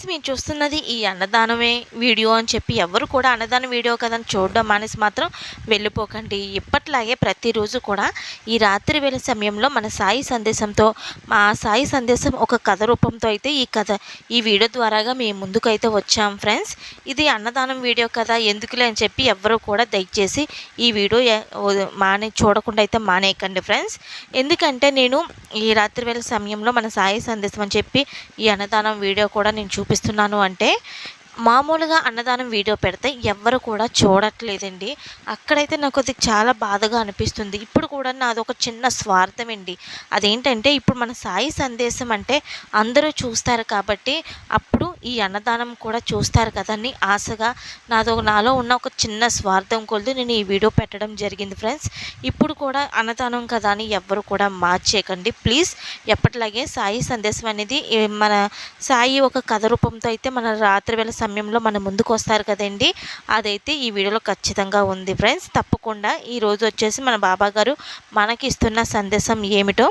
Friends మీరు చూస్తున్నది ఈ అన్నదానమే వీడియో అని చెప్పి ఎవరు కూడా అన్నదానం వీడియో కదని చూడడం మానేసి మాత్రం వెళ్ళిపోకండి. ఇప్పట్లాగే ప్రతిరోజు కూడా ఈ రాత్రి వేళ సమయంలో మన సాయి సందేశంతో మా సాయి సందేశం ఒక కథ రూపంతో అయితే ఈ కథ ఈ వీడియో ద్వారాగా మేము ముందుకు అయితే వచ్చాం ఫ్రెండ్స్. ఇది అన్నదానం వీడియో కదా ఎందుకులే అని చెప్పి ఎవరు కూడా దయచేసి ఈ వీడియో మానే చూడకుండా అయితే మానేయకండి ఫ్రెండ్స్. ఎందుకంటే నేను ఈ రాత్రి వేళ సమయంలో మన సాయి సందేశం అని చెప్పి ఈ అన్నదానం వీడియో కూడా నేను చూపిస్తున్నాను అంటే మామూలుగా అన్నదానం వీడియో పెడితే ఎవ్వరు కూడా చూడట్లేదండి. అక్కడైతే నాకు అది చాలా బాధగా అనిపిస్తుంది. ఇప్పుడు కూడా నాది ఒక చిన్న స్వార్థం అండి అదేంటంటే ఇప్పుడు మన సాయి సందేశం అంటే అందరూ చూస్తారు కాబట్టి అప్పుడు ఈ అన్నదానం కూడా చూస్తారు కదా అని ఆశగా నాదో నాలో ఉన్న ఒక చిన్న స్వార్థం కొలదు నేను ఈ వీడియో పెట్టడం జరిగింది ఫ్రెండ్స్. ఇప్పుడు కూడా అన్నదానం కదా అని ఎవ్వరు కూడా మార్చేయకండి. ప్లీజ్ ఎప్పటిలాగే సాయి సందేశం అనేది మన సాయి ఒక కథ రూపంతో అయితే మన రాత్రి వేళ సమయంలో మన ముందుకు వస్తారు కదండి. అదైతే ఈ వీడియోలో ఖచ్చితంగా ఉంది ఫ్రెండ్స్. తప్పకుండా ఈరోజు వచ్చేసి మన బాబా గారు మనకి ఇస్తున్న సందేశం ఏమిటో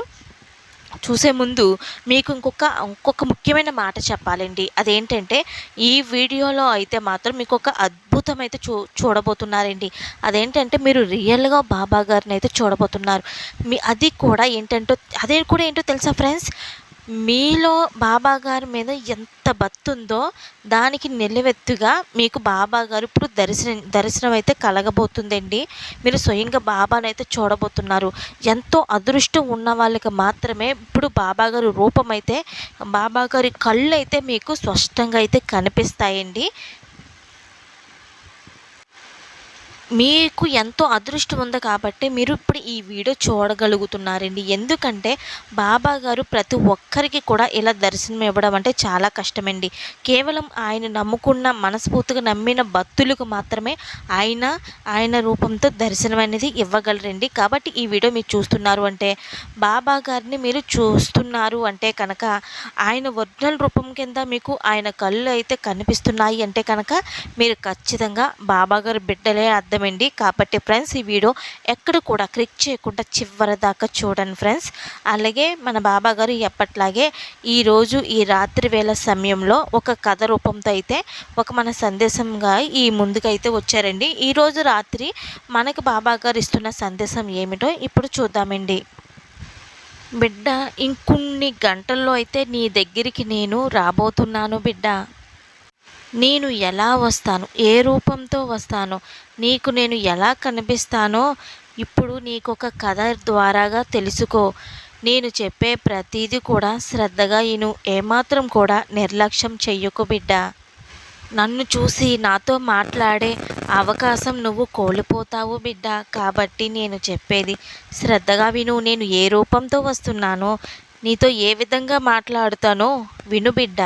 చూసే ముందు మీకు ఇంకొక ఇంకొక ముఖ్యమైన మాట చెప్పాలండి. అదేంటంటే ఈ వీడియోలో అయితే మాత్రం మీకు ఒక అద్భుతం అయితే చూ చూడబోతున్నారండి. అదేంటంటే మీరు రియల్గా బాబా గారిని అయితే చూడబోతున్నారు. మీ అది కూడా ఏంటంటో అదే కూడా ఏంటో తెలుసా ఫ్రెండ్స్? మీలో బాబా గారి మీద ఎంత భక్తి ఉందో దానికి నిలువెత్తుగా మీకు బాబా గారు ఇప్పుడు దర్శనం దర్శనం అయితే కలగబోతుందండి. మీరు స్వయంగా బాబాను అయితే చూడబోతున్నారు. ఎంతో అదృష్టం ఉన్న వాళ్ళకి మాత్రమే ఇప్పుడు బాబా గారి రూపం అయితే బాబా గారి కళ్ళు అయితే మీకు స్పష్టంగా అయితే కనిపిస్తాయండి. మీకు ఎంతో అదృష్టం ఉంది కాబట్టి మీరు ఇప్పుడు ఈ వీడియో చూడగలుగుతున్నారండి. ఎందుకంటే బాబా గారు ప్రతి ఒక్కరికి కూడా ఇలా దర్శనం ఇవ్వడం అంటే చాలా కష్టమండి. కేవలం ఆయన నమ్ముకున్న మనస్ఫూర్తిగా నమ్మిన భక్తులకు మాత్రమే ఆయన ఆయన రూపంతో దర్శనం అనేది ఇవ్వగలరండి. కాబట్టి ఈ వీడియో మీరు చూస్తున్నారు అంటే బాబా గారిని మీరు చూస్తున్నారు అంటే కనుక ఆయన ఒరిజినల్ రూపం కింద మీకు ఆయన కళ్ళు అయితే కనిపిస్తున్నాయి అంటే కనుక మీరు ఖచ్చితంగా బాబా బిడ్డలే బిడ్డలే అర్థమండి కాబట్టి ఫ్రెండ్స్ ఈ వీడియో ఎక్కడ కూడా క్లిక్ చేయకుండా చివరి దాకా చూడండి ఫ్రెండ్స్. అలాగే మన బాబా గారు ఎప్పట్లాగే ఈరోజు ఈ రాత్రి వేళ సమయంలో ఒక కథ రూపంతో అయితే ఒక మన సందేశంగా ఈ ముందుకైతే వచ్చారండి. ఈరోజు రాత్రి మనకు బాబా గారు ఇస్తున్న సందేశం ఏమిటో ఇప్పుడు చూద్దామండి. బిడ్డ ఇంకొన్ని గంటల్లో అయితే నీ దగ్గరికి నేను రాబోతున్నాను బిడ్డ. నేను ఎలా వస్తాను? ఏ రూపంతో వస్తాను? నీకు నేను ఎలా కనిపిస్తానో ఇప్పుడు నీకు ఒక కథ ద్వారాగా తెలుసుకో. నేను చెప్పే ప్రతిదీ కూడా శ్రద్ధగా ఇను. ఏమాత్రం కూడా నిర్లక్ష్యం చెయ్యకు బిడ్డ. నన్ను చూసి నాతో మాట్లాడే అవకాశం నువ్వు కోల్పోతావు బిడ్డ. కాబట్టి నేను చెప్పేది శ్రద్ధగా విను. నేను ఏ రూపంతో వస్తున్నానో నీతో ఏ విధంగా మాట్లాడుతానో విను బిడ్డ.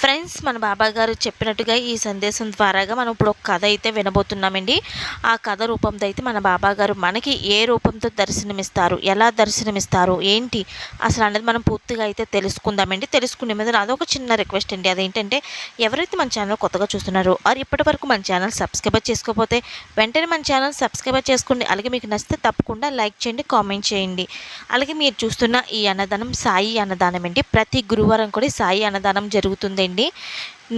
ఫ్రెండ్స్ మన బాబా గారు చెప్పినట్టుగా ఈ సందేశం ద్వారాగా మనం ఇప్పుడు ఒక కథ అయితే వినబోతున్నామండి. ఆ కథ రూపంతో అయితే మన బాబా గారు మనకి ఏ రూపంతో దర్శనమిస్తారు ఎలా దర్శనమిస్తారు ఏంటి అసలు అనేది మనం పూర్తిగా అయితే తెలుసుకుందామండి. తెలుసుకునే మీద నాది ఒక చిన్న రిక్వెస్ట్ అండి. అదేంటంటే ఎవరైతే మన ఛానల్ కొత్తగా చూస్తున్నారో ఆర్ ఇప్పటి వరకు మన ఛానల్ సబ్స్క్రైబ్ చేసుకోకపోతే వెంటనే మన ఛానల్ సబ్స్క్రైబ్ చేసుకోండి. అలాగే మీకు నచ్చితే తప్పకుండా లైక్ చేయండి కామెంట్ చేయండి. అలాగే మీరు చూస్తున్న ఈ అన్నదానం సాయి అన్నదానం అండి ప్రతి గురువారం కూడా సాయి అన్నదానం జరుగుతుంది జరుగుతుందండి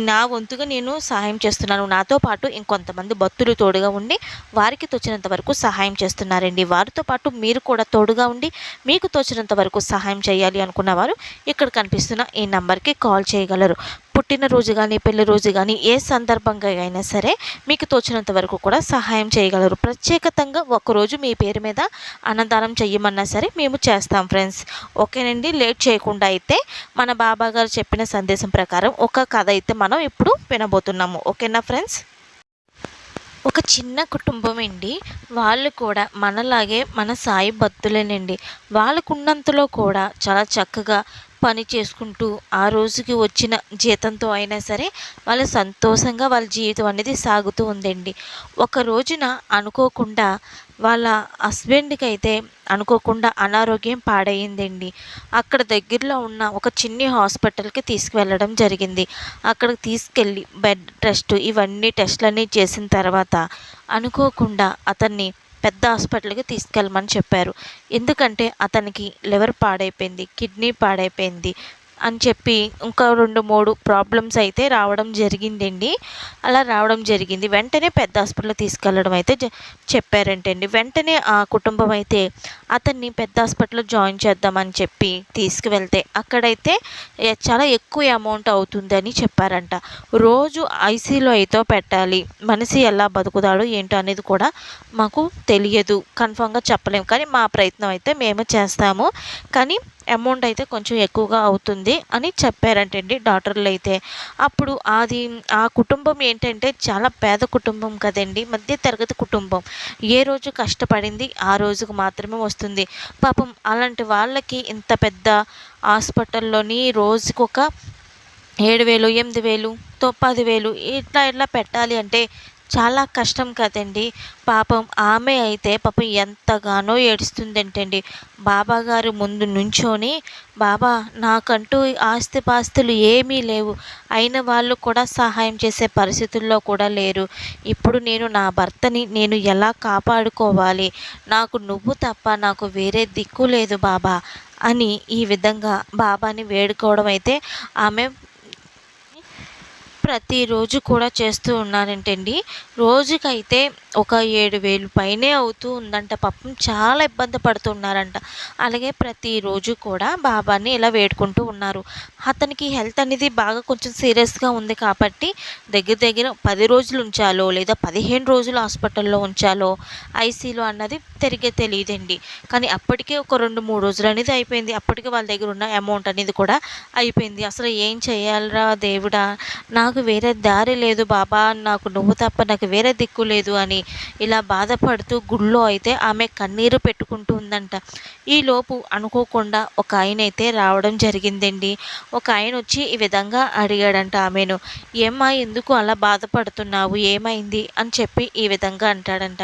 నా వంతుగా నేను సహాయం చేస్తున్నాను. నాతో పాటు ఇంకొంతమంది భక్తులు తోడుగా ఉండి వారికి తోచినంత వరకు సహాయం చేస్తున్నారండి. వారితో పాటు మీరు కూడా తోడుగా ఉండి మీకు తోచినంత వరకు సహాయం చేయాలి అనుకున్న వారు ఇక్కడ కనిపిస్తున్న ఈ నెంబర్కి కాల్ చేయగలరు. పుట్టినరోజు కానీ పెళ్ళి రోజు కానీ ఏ సందర్భంగా అయినా సరే మీకు తోచినంత వరకు కూడా సహాయం చేయగలరు. ప్రత్యేకతంగా ఒకరోజు మీ పేరు మీద అన్నదానం చెయ్యమన్నా సరే మేము చేస్తాం ఫ్రెండ్స్. ఓకేనండి? లేట్ చేయకుండా అయితే మన బాబా గారు చెప్పిన సందేశం ప్రకారం ఒక కథ అయితే మనం ఇప్పుడు వినబోతున్నాము. ఓకేనా ఫ్రెండ్స్? ఒక చిన్న కుటుంబం అండి. వాళ్ళు కూడా మనలాగే మన సాయి భక్తులేనండి. వాళ్ళకున్నంతలో కూడా చాలా చక్కగా పని చేసుకుంటూ ఆ రోజుకి వచ్చిన జీతంతో అయినా సరే వాళ్ళు సంతోషంగా వాళ్ళ జీవితం అనేది సాగుతూ ఉందండి. ఒక రోజున అనుకోకుండా వాళ్ళ హస్బెండ్కి అయితే అనుకోకుండా అనారోగ్యం పాడైందండి. అక్కడ దగ్గరలో ఉన్న ఒక చిన్ని హాస్పిటల్కి తీసుకువెళ్ళడం జరిగింది. అక్కడికి తీసుకెళ్ళి బెడ్ టెస్ట్ ఇవన్నీ టెస్ట్లన్నీ చేసిన తర్వాత అనుకోకుండా అతన్ని పెద్ద హాస్పిటల్కి తీసుకెళ్ళమని చెప్పారు. ఎందుకంటే అతనికి లివర్ పాడైపోయింది కిడ్నీ పాడైపోయింది అని చెప్పి ఇంకా రెండు మూడు ప్రాబ్లమ్స్ అయితే రావడం జరిగిందండి. అలా రావడం జరిగింది. వెంటనే పెద్ద హాస్పిటల్ తీసుకెళ్ళడం అయితే చెప్పారంటండి. వెంటనే ఆ కుటుంబం అయితే అతన్ని పెద్ద హాస్పిటల్లో జాయిన్ చేద్దామని చెప్పి తీసుకువెళ్తే అక్కడైతే చాలా ఎక్కువ అమౌంట్ అవుతుందని చెప్పారంట. రోజు ఐసీలో అయితే పెట్టాలి. మనిషి ఎలా బతుకుతాడో ఏంటో అనేది కూడా మాకు తెలియదు. కన్ఫామ్గా చెప్పలేము. కానీ మా ప్రయత్నం అయితే మేము చేస్తాము. కానీ అమౌంట్ అయితే కొంచెం ఎక్కువగా అవుతుంది అని చెప్పారంటండి డాక్టర్లు అయితే అప్పుడు అది ఆ కుటుంబం ఏంటంటే చాలా పేద కుటుంబం కదండి మధ్య తరగతి కుటుంబం. ఏ రోజు కష్టపడింది ఆ రోజుకు మాత్రమే వస్తుంది. పాపం అలాంటి వాళ్ళకి ఇంత పెద్ద హాస్పిటల్లోని రోజుకొక ఏడు వేలు ఎనిమిది వేలు తో పదివేలు ఇట్లా ఇట్లా పెట్టాలి అంటే చాలా కష్టం కదండి. పాపం ఆమె అయితే పాపం ఎంతగానో ఏడుస్తుందంటండి. బాబాగారు ముందు నుంచొని బాబా నాకంటూ ఆస్తిపాస్తులు ఏమీ లేవు. అయిన వాళ్ళు కూడా సహాయం చేసే పరిస్థితుల్లో కూడా లేరు. ఇప్పుడు నేను నా భర్తని నేను ఎలా కాపాడుకోవాలి? నాకు నువ్వు తప్ప నాకు వేరే దిక్కు లేదు బాబా అని ఈ విధంగా బాబాని వేడుకోవడం అయితే ఆమె ప్రతిరోజు కూడా చేస్తూ ఉన్నానంటండి రోజుకైతే ఒక ఏడు వేలు పైనే అవుతూ ఉందంట. పాపం చాలా ఇబ్బంది పడుతున్నారంట. అలాగే ప్రతిరోజు కూడా బాబాని ఇలా వేడుకుంటూ ఉన్నారు. అతనికి హెల్త్ అనేది బాగా కొంచెం సీరియస్గా ఉంది కాబట్టి దగ్గర దగ్గర పది రోజులు ఉంచాలో లేదా పదిహేను రోజులు హాస్పిటల్లో ఉంచాలో ఐసీలో అన్నది తిరిగే తెలియదండి. కానీ అప్పటికే ఒక రెండు మూడు రోజులు అనేది అయిపోయింది. అప్పటికే వాళ్ళ దగ్గర ఉన్న అమౌంట్ అనేది కూడా అయిపోయింది. అసలు ఏం చేయాలరా దేవుడా? నా నాకు వేరే దారి లేదు బాబా నాకు నువ్వు తప్ప నాకు వేరే దిక్కు లేదు అని ఇలా బాధపడుతూ గుళ్ళో అయితే ఆమె కన్నీరు పెట్టుకుంటుందంట ఈలోపు అనుకోకుండా ఒక ఆయన అయితే రావడం జరిగిందండి. ఒక ఆయన వచ్చి ఈ విధంగా అడిగాడంట ఆమెను. ఏమ్మా ఎందుకు అలా బాధపడుతున్నావు? ఏమైంది? అని చెప్పి ఈ విధంగా అంటాడంట.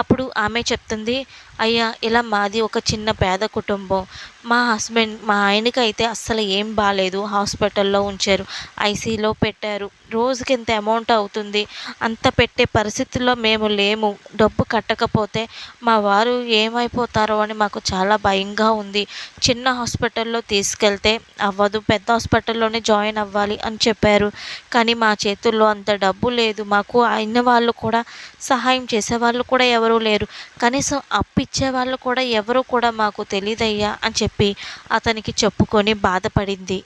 అప్పుడు ఆమె చెప్తుంది అయ్యా ఇలా మాది ఒక చిన్న పేద కుటుంబం. మా హస్బెండ్ మా ఆయనకి అయితే అస్సలు ఏం బాగాలేదు హాస్పిటల్లో ఉంచారు ఐసీలో పెట్టారు. రోజుకి ఇంత అమౌంట్ అవుతుంది. అంత పెట్టే పరిస్థితుల్లో మేము లేము. డబ్బు కట్టకపోతే మా వారు ఏమైపోతారో అని మాకు చాలా భయంగా ఉంది. చిన్న హాస్పిటల్లో తీసుకెళ్తే అవ్వదు. పెద్ద హాస్పిటల్లోనే జాయిన్ అవ్వాలి అని చెప్పారు. కానీ మా చేతుల్లో అంత డబ్బు లేదు. మాకు అయిన వాళ్ళు కూడా సహాయం చేసేవాళ్ళు కూడా ఎవరూ లేరు. కనీసం అప్పు ఇచ్చేవాళ్ళు కూడా ఎవరు కూడా మాకు తెలియదయ్యా అని చెప్పి అతనికి చెప్పుకొని బాధపడింది.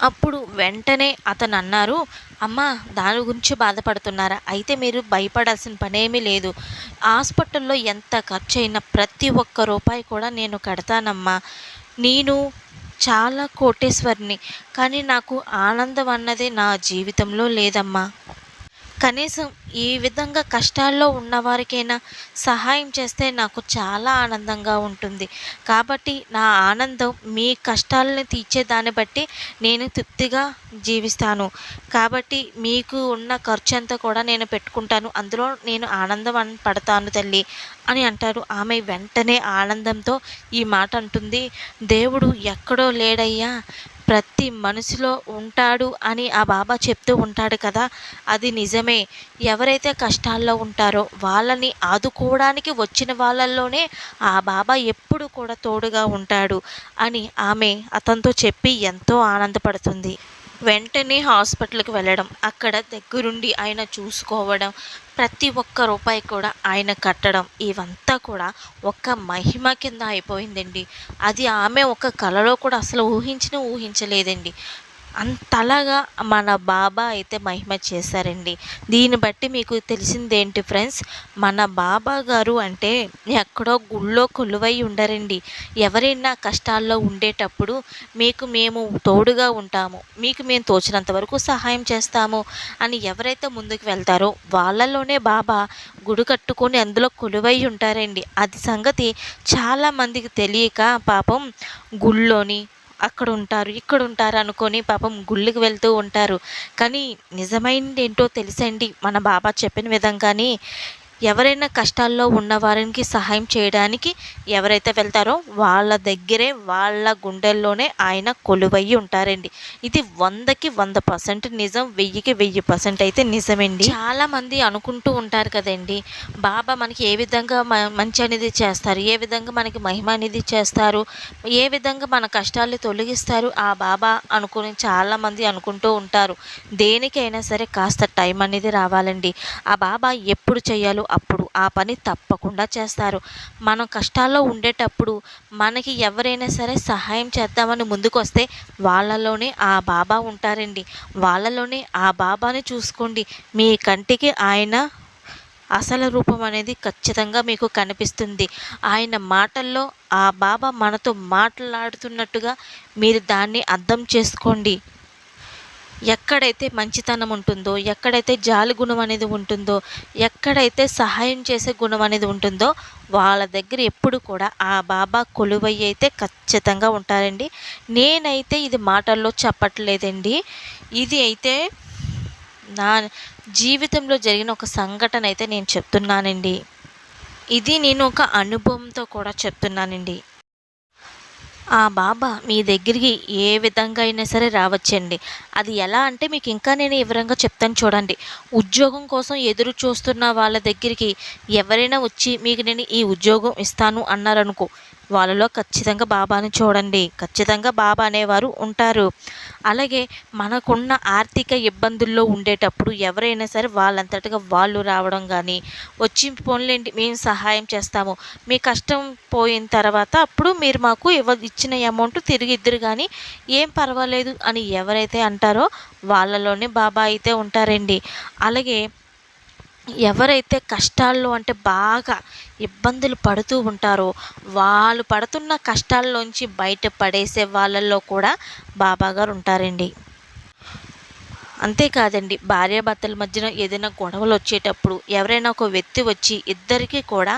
అప్పుడు వెంటనే అతను అన్నారు అమ్మ దాని గురించి బాధపడుతున్నారా? అయితే మీరు భయపడాల్సిన పనేమీ లేదు. హాస్పిటల్లో ఎంత ఖర్చు అయినా ప్రతి ఒక్క రూపాయి కూడా నేను కడతానమ్మా. నేను చాలా కోటేశ్వరిని కానీ నాకు ఆనందం అన్నది నా జీవితంలో లేదమ్మా. కనీసం ఈ విధంగా కష్టాల్లో ఉన్నవారికైనా సహాయం చేస్తే నాకు చాలా ఆనందంగా ఉంటుంది. కాబట్టి నా ఆనందం మీ కష్టాలను తీర్చే దాన్ని బట్టి నేను తృప్తిగా జీవిస్తాను. కాబట్టి మీకు ఉన్న ఖర్చు అంతా కూడా నేను పెట్టుకుంటాను. అందులో నేను ఆనందం పడతాను తల్లి అని అంటారు. ఆమె వెంటనే ఆనందంతో ఈ మాట అంటుంది. దేవుడు ఎక్కడో లేడయ్యా ప్రతి మనిషిలో ఉంటాడు అని ఆ బాబా చెప్తూ ఉంటాడు కదా అది నిజమే. ఎవరైతే కష్టాల్లో ఉంటారో వాళ్ళని ఆదుకోవడానికి వచ్చిన వాళ్ళల్లోనే ఆ బాబా ఎప్పుడు కూడా తోడుగా ఉంటాడు అని ఆమె అతనితో చెప్పి ఎంతో ఆనందపడుతుంది. వెంటనే హాస్పిటల్కి వెళ్ళడం అక్కడ దగ్గరుండి ఆయన చూసుకోవడం ప్రతి ఒక్క రూపాయి కూడా ఆయన కట్టడం ఇవంతా కూడా ఒక మహిమ కింద అయిపోయిందండి. అది ఆమె ఒక కళలో కూడా అసలు ఊహించిన ఊహించలేదండి. అంతలాగా మన బాబా అయితే మహిమ చేశారండి. దీన్ని బట్టి మీకు తెలిసిందేంటి ఫ్రెండ్స్? మన బాబా గారు అంటే ఎక్కడో గుళ్ళో కొలువై ఉండరండి. ఎవరైనా కష్టాల్లో ఉండేటప్పుడు మీకు మేము తోడుగా ఉంటాము. మీకు మేము తోచినంత వరకు సహాయం చేస్తాము అని ఎవరైతే ముందుకు వెళ్తారో వాళ్ళలోనే బాబా గుడి కట్టుకొని అందులో కొలువై ఉంటారండి. అది సంగతి చాలామందికి తెలియక పాపం గుళ్ళోని అక్కడ ఉంటారు ఇక్కడ ఉంటారు అనుకొని పాపం గుళ్ళకి వెళ్తూ ఉంటారు. కానీ నిజమైనది ఏంటో తెలుసండి. మన బాబా చెప్పిన విధంగానే ఎవరైనా కష్టాల్లో ఉన్న వారికి సహాయం చేయడానికి ఎవరైతే వెళ్తారో వాళ్ళ దగ్గరే వాళ్ళ గుండెల్లోనే ఆయన కొలువయ్యి ఉంటారండి. ఇది వందకి వంద పర్సెంట్ నిజం వెయ్యికి వెయ్యి పర్సెంట్ అయితే నిజమండి. చాలామంది అనుకుంటూ ఉంటారు కదండి బాబా మనకి ఏ విధంగా మంచి అనేది చేస్తారు ఏ విధంగా మనకి మహిమ అనేది చేస్తారు ఏ విధంగా మన కష్టాలు తొలగిస్తారు ఆ బాబా అనుకుని చాలామంది అనుకుంటూ ఉంటారు. దేనికైనా సరే కాస్త టైం అనేది రావాలండి. ఆ బాబా ఎప్పుడు చేయాలో అప్పుడు ఆ పని తప్పకుండా చేస్తారు. మనం కష్టాల్లో ఉండేటప్పుడు మనకి ఎవరైనా సరే సహాయం చేద్దామని ముందుకొస్తే వాళ్ళలోనే ఆ బాబా ఉంటారండి. వాళ్ళలోనే ఆ బాబాని చూసుకోండి. మీ కంటికి ఆయన అసలు రూపం అనేది ఖచ్చితంగా మీకు కనిపిస్తుంది. ఆయన మాటల్లో ఆ బాబా మనతో మాట్లాడుతున్నట్టుగా మీరు దాన్ని అర్థం చేసుకోండి. ఎక్కడైతే మంచితనం ఉంటుందో ఎక్కడైతే జాలి గుణం అనేది ఉంటుందో ఎక్కడైతే సహాయం చేసే గుణం అనేది ఉంటుందో వాళ్ళ దగ్గర ఎప్పుడు కూడా ఆ బాబా కొలువయ్యి అయితే ఖచ్చితంగా ఉంటారండి. నేనైతే ఇది మాటల్లో చెప్పట్లేదండి. ఇది అయితే నా జీవితంలో జరిగిన ఒక సంఘటన అయితే నేను చెప్తున్నానండి. ఇది నేను ఒక అనుభవంతో కూడా చెప్తున్నానండి. ఆ బాబా మీ దగ్గరికి ఏ విధంగా అయినా సరే రావచ్చండి. అది ఎలా అంటే మీకు ఇంకా నేను వివరంగా చెప్తాను చూడండి. ఉద్యోగం కోసం ఎదురు చూస్తున్న వాళ్ళ దగ్గరికి ఎవరైనా వచ్చి మీకు నేను ఈ ఉద్యోగం ఇస్తాను అన్నారనుకో వాళ్ళలో ఖచ్చితంగా బాబాని చూడండి. ఖచ్చితంగా బాబా అనేవారు ఉంటారు. అలాగే మనకున్న ఆర్థిక ఇబ్బందుల్లో ఉండేటప్పుడు ఎవరైనా సరే వాళ్ళంతటిగా వాళ్ళు రావడం కానీ వచ్చి పోన్లేండి మేము సహాయం చేస్తాము. మీ కష్టం పోయిన తర్వాత అప్పుడు మీరు మాకు ఇవ్వ ఇచ్చిన అమౌంట్ తిరిగి ఇద్దరు కానీ ఏం పర్వాలేదు అని ఎవరైతే అంటారో వాళ్ళలోనే బాబా అయితే ఉంటారండి. అలాగే ఎవరైతే కష్టాల్లో అంటే బాగా ఇబ్బందులు పడుతూ ఉంటారో వాళ్ళు పడుతున్న కష్టాల్లోంచి బయట పడేసే వాళ్ళల్లో కూడా బాబాగారు ఉంటారండి. అంతేకాదండి భార్యాభర్తల మధ్యన ఏదైనా గొడవలు వచ్చేటప్పుడు ఎవరైనా ఒక వ్యక్తి వచ్చి ఇద్దరికీ కూడా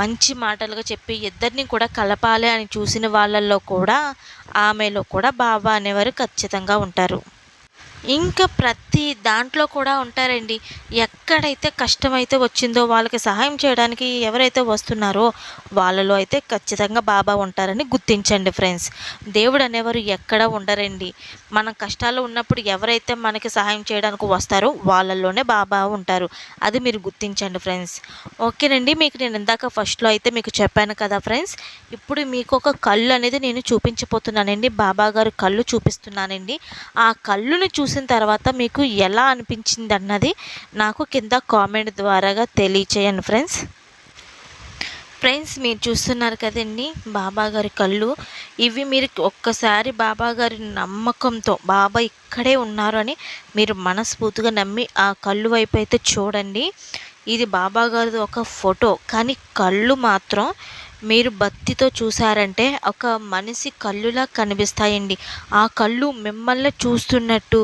మంచి మాటలుగా చెప్పి ఇద్దరిని కూడా కలపాలి అని చూసిన వాళ్ళల్లో కూడా ఆమెలో కూడా బాబా అనేవారు ఖచ్చితంగా ఉంటారు. ఇంకా ప్రతి దాంట్లో కూడా ఉంటారండి. ఎక్కడైతే కష్టమైతే వచ్చిందో వాళ్ళకి సహాయం చేయడానికి ఎవరైతే వస్తున్నారో వాళ్ళలో అయితే ఖచ్చితంగా బాబా ఉంటారని గుర్తించండి ఫ్రెండ్స్. దేవుడు అనేవారు ఎక్కడ ఉండరండి. మనం కష్టాలు ఉన్నప్పుడు ఎవరైతే మనకి సహాయం చేయడానికి వస్తారో వాళ్ళలోనే బాబా ఉంటారు. అది మీరు గుర్తించండి ఫ్రెండ్స్. ఓకేనండి మీకు నేను ఇందాక ఫస్ట్లో అయితే మీకు చెప్పాను కదా ఫ్రెండ్స్. ఇప్పుడు మీకు ఒక కళ్ళు అనేది నేను చూపించబోతున్నానండి. బాబా గారు కళ్ళు చూపిస్తున్నానండి. ఆ కళ్ళుని చూసి చూసిన తర్వాత మీకు ఎలా అనిపించింది అన్నది నాకు కింద కామెంట్ ద్వారాగా తెలియచేయండి ఫ్రెండ్స్. ఫ్రెండ్స్ మీరు చూస్తున్నారు కదండి బాబా గారి కళ్ళు. ఇవి మీరు ఒక్కసారి బాబా గారి నమ్మకంతో బాబా ఇక్కడే ఉన్నారు అని మీరు మనస్ఫూర్తిగా నమ్మి ఆ కళ్ళు వైపు అయితే చూడండి. ఇది బాబా గారిది ఒక ఫోటో. కానీ కళ్ళు మాత్రం మీరు భక్తితో చూసారంటే ఒక మనిషి కళ్ళులా కనిపిస్తాయండి. ఆ కళ్ళు మిమ్మల్ని చూస్తున్నట్టు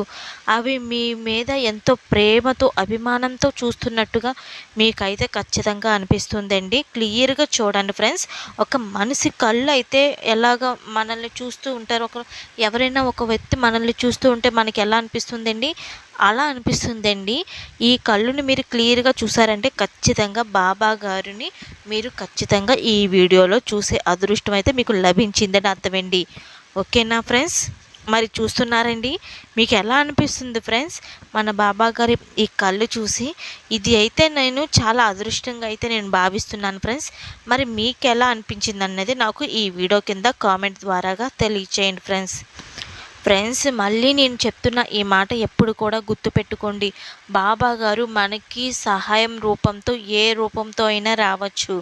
అవి మీ మీద ఎంతో ప్రేమతో అభిమానంతో చూస్తున్నట్టుగా మీకైతే ఖచ్చితంగా అనిపిస్తుందండి. క్లియర్గా చూడండి ఫ్రెండ్స్. ఒక మనిషి కళ్ళు అయితే ఎలాగ మనల్ని చూస్తూ ఉంటారు. ఒక ఎవరైనా ఒక వ్యక్తి మనల్ని చూస్తూ ఉంటే మనకి ఎలా అనిపిస్తుందండి? అలా అనిపిస్తుందండి. ఈ కళ్ళుని మీరు క్లియర్గా చూసారంటే ఖచ్చితంగా బాబా గారిని మీరు ఖచ్చితంగా ఈ వీడియోలో చూసే అదృష్టం అయితే మీకు లభించిందని అర్థమండి. ఓకేనా ఫ్రెండ్స్? మరి చూస్తున్నారండి. మీకు ఎలా అనిపిస్తుంది ఫ్రెండ్స్? మన బాబా గారి ఈ కళ్ళు చూసి ఇది అయితే నేను చాలా అదృష్టంగా అయితే నేను భావిస్తున్నాను ఫ్రెండ్స్. మరి మీకు ఎలా అనిపించింది అన్నది నాకు ఈ వీడియో కింద కామెంట్ ద్వారాగా తెలియచేయండి ఫ్రెండ్స్. ఫ్రెండ్స్ మళ్ళీ నేను చెప్తున్న ఈ మాట ఎప్పుడు కూడా గుర్తుపెట్టుకోండి. బాబా గారు మనకి సహాయం రూపంతో ఏ రూపంతో అయినా రావచ్చు.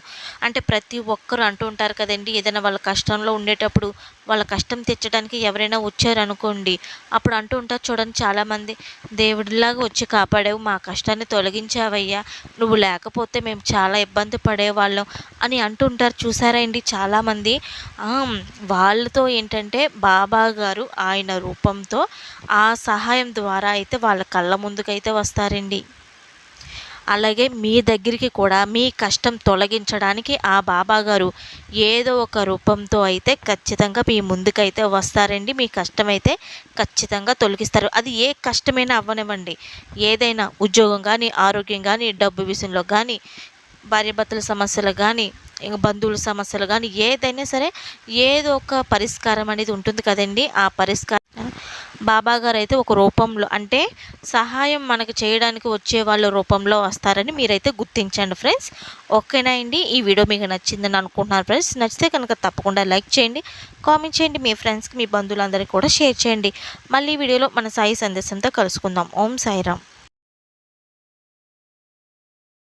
అంటే ప్రతి ఒక్కరు అంటూ ఉంటారు కదండి ఏదైనా వాళ్ళ కష్టంలో ఉండేటప్పుడు వాళ్ళ కష్టం తెచ్చడానికి ఎవరైనా వచ్చారనుకోండి అప్పుడు అంటూ ఉంటారు చూడండి చాలామంది దేవుడిలాగా వచ్చి కాపాడావు మా కష్టాన్ని తొలగించావయ్యా నువ్వు లేకపోతే మేము చాలా ఇబ్బంది పడేవాళ్ళం అని అంటుంటారు చూసారా అండి చాలామంది? వాళ్ళతో ఏంటంటే బాబా గారు ఆయన రూపంతో ఆ సహాయం ద్వారా అయితే వాళ్ళ కళ్ళ ముందుకైతే వస్తారండి. అలాగే మీ దగ్గరికి కూడా మీ కష్టం తొలగించడానికి ఆ బాబా గారు ఏదో ఒక రూపంతో అయితే ఖచ్చితంగా మీ ముందుకైతే వస్తారండి. మీ కష్టమైతే ఖచ్చితంగా తొలగిస్తారు. అది ఏ కష్టమైనా అవ్వనివ్వండి. ఏదైనా ఉద్యోగం కానీ ఆరోగ్యం కానీ డబ్బు విషయంలో కానీ భార్యాభర్తల సమస్యలు కానీ ఇంకా బంధువుల సమస్యలు కానీ ఏదైనా సరే ఏదో ఒక పరిష్కారం అనేది ఉంటుంది కదండి. ఆ పరిష్కారం బాబా గారు అయితే ఒక రూపంలో అంటే సహాయం మనకు చేయడానికి వచ్చే వాళ్ళ రూపంలో వస్తారని మీరైతే గుర్తించండి ఫ్రెండ్స్. ఓకేనా అండి? ఈ వీడియో మీకు నచ్చిందని అనుకుంటున్నారు ఫ్రెండ్స్. నచ్చితే కనుక తప్పకుండా లైక్ చేయండి కామెంట్ చేయండి మీ ఫ్రెండ్స్కి మీ బంధువులందరికీ కూడా షేర్ చేయండి. మళ్ళీ వీడియోలో మన సాయి సందేశంతో కలుసుకుందాం. ఓం సాయిరామ్.